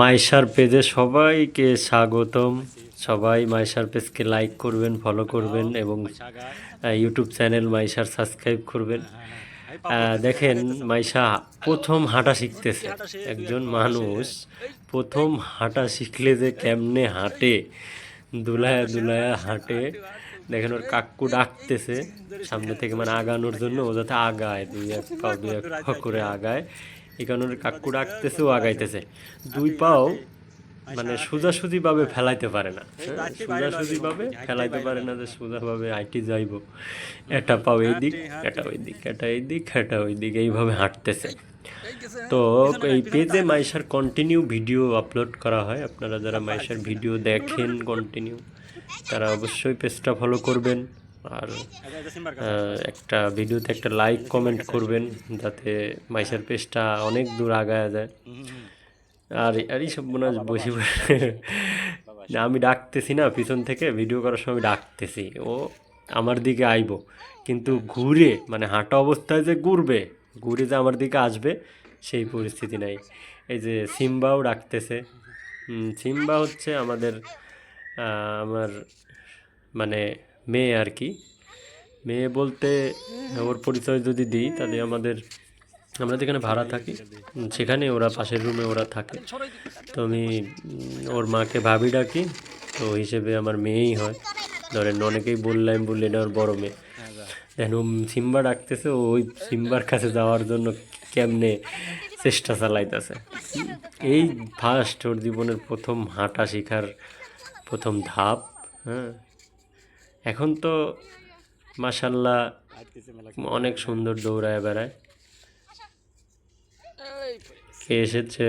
মাইশার পেজে সবাইকে স্বাগতম। সবাই মাইশার পেজকে লাইক করবেন ফলো করবেন এবং ইউটিউব চ্যানেল মাইশার সাবস্ক্রাইব করবেন। দেখেন মাইশা প্রথম হাঁটা শিখতেছে। একজন মানুষ প্রথম হাঁটা শিখলে যে কেমনে হাঁটে, দুলায়া দুলায়া হাঁটে। দেখেন ওর কাকু ডাকতেছে, সামনে থেকে মানে আগানোর জন্য ও যাতে আগায়, দুই এক পা, দুই এক পা করে আগায়। এই কারণে ওর কাকু ডাকতেছে ও আগাইতেছে। দুই পাও মানে সোজাসুজি ভাবে ফেলাইতে পারে না। সোজাসুজি ভাবে ফেলাইতে পারে না যে সোজা ভাবে আইটি যাইব। এটা পাও এই দিক, এটা ওই দিক, এটা এই দিক, এটা ওই দিক, এইভাবে হাঁটতেছে। তো এই পেজে মাইশার কন্টিনিউ ভিডিও আপলোড করা হয়। আপনারা যারা মাইশার ভিডিও দেখেন কন্টিনিউ তারা অবশ্যই পেজটা ফলো করবেন। আর একটা ভিডিওতে একটা লাইক কমেন্ট করবেন যাতে মাইশার পেজটা অনেক দূর আগায় যায়। আর আর এইসব মনে হয় বসে বসে না, আমি ডাকতেছি না পিছন থেকে ভিডিও করার সময় ডাকতেছি। ও আমার দিকে আইব। কিন্তু ঘুরে মানে হাঁটা অবস্থায় যে ঘুরবে ঘুরে যে আমার দিকে আসবে সেই পরিস্থিতি নাই। এই যে সিম্বাও ডাকতেছে। সিম্বা হচ্ছে আমাদের আমার মানে মেয়ে আর কি। মেয়ে বলতে ওর পরিচয় যদি দিই, তাহলে আমাদের, আমরা যেখানে ভাড়া থাকি। সেখানে ওরা পাশের রুমে ওরা থাকে। তো আমি ওর মাকে ভাবি ডাকি, তো হিসেবে আমার মেয়েই হয়। ধরেন অনেকেই বললাম, বললে এটা ওর বড় মেয়ে। দেখেন, ও সিম্বা ডাকতেছে ওই সিম্বার কাছে যাওয়ার জন্য কেমনে চেষ্টা চালাইতেছে। এই ফার্স্ট ওর জীবনের প্রথম হাঁটা শেখার প্রথম ধাপ হ্যাঁ? এখন তো মাসাল্লাহ অনেক সুন্দর দৌড়ায় বেড়ায়। কে এসেছে?